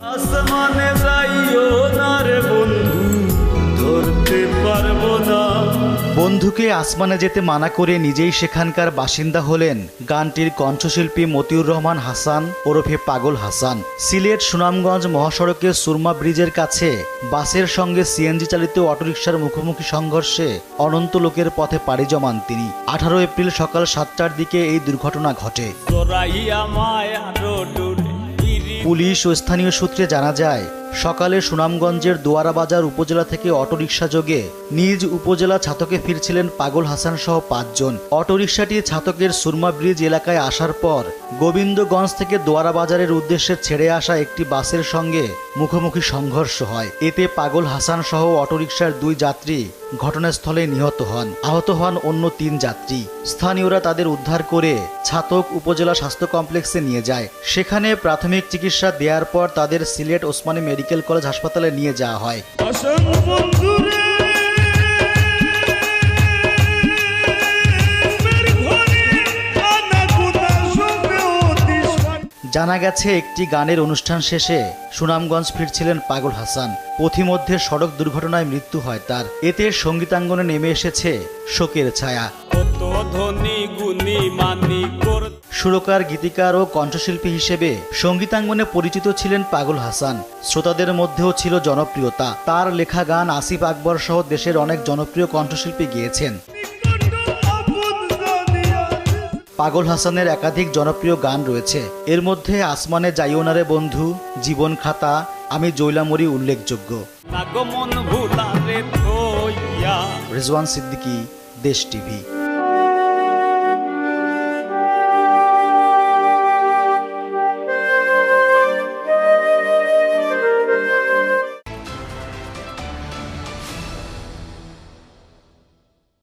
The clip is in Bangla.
আসমানে যাইও না রে বন্ধু ধরতে পারব না। বন্ধুকে আসমানে যেতে মানা করে নিজেই সেখানকার বাসিন্দা হলেন গানটির কণ্ঠশিল্পী মতিউর রহমান হাসান ওরফে পাগল হাসান। সিলেট সুনামগঞ্জ মহাসড়কে সুরমা ব্রিজের কাছে বাসের সঙ্গে সিএনজি চালিত অটোরিকশার মুখোমুখি সংঘর্ষে অনন্ত লোকের পথে পাড়ি জমান তিনি। আঠারো এপ্রিল সকাল সাতটার দিকে এই দুর্ঘটনা ঘটে। পুলিশ ও স্থানীয় সূত্রে জানা যায় সকালে সুনামগঞ্জের দোয়ারা বাজার উপজেলা থেকে অটোরিকশা যোগে নিজ উপজেলা ছাতকে ফিরছিলেন পাগল হাসান সহ পাঁচজন। অটোরিকশাটি ছাতকের সুরমা ব্রিজ এলাকায় আসার পর গোবিন্দগঞ্জ থেকে দোয়ারা বাজারের উদ্দেশ্যে ছেড়ে আসা একটি বাসের সঙ্গে মুখোমুখি সংঘর্ষ হয়। এতে পাগল হাসান সহ অটোরিকশার দুই যাত্রী ঘটনাস্থলে নিহত হন। আহত হন অন্য তিন যাত্রী। স্থানীয়রা তাদের উদ্ধার করে ছাতক উপজেলা স্বাস্থ্য কমপ্লেক্সে নিয়ে যায়। সেখানে প্রাথমিক চিকিৎসা দেওয়ার পর তাদের সিলেট ওসমানী মেডিকেল কলেজ হাসপাতালে নিয়ে যাওয়া হয়। জানা গেছে, একটি গানের অনুষ্ঠান শেষে সুনামগঞ্জ ফিরছিলেন পাগল হাসান। পথিমধ্যে সড়ক দুর্ঘটনায় মৃত্যু হয় তার। এতে সঙ্গীতাঙ্গনে নেমে এসেছে শোকের ছায়া। সুরকার গীতিকার ও কণ্ঠশিল্পী হিসেবে সঙ্গীতাঙ্গনে পরিচিত ছিলেন পাগল হাসান। শ্রোতাদের মধ্যেও ছিল জনপ্রিয়তা। তার লেখা গান আসিফ আকবর সহ দেশের অনেক জনপ্রিয় কণ্ঠশিল্পী গেয়েছেন। পাগল হাসানের একাধিক জনপ্রিয় গান রয়েছে। এর মধ্যে আসমানে যাইওনারে বন্ধু জীবন খাতা আমি জৈলামরি উল্লেখযোগ্য। রেজওয়ান সিদ্দিকী দেশ টিভি।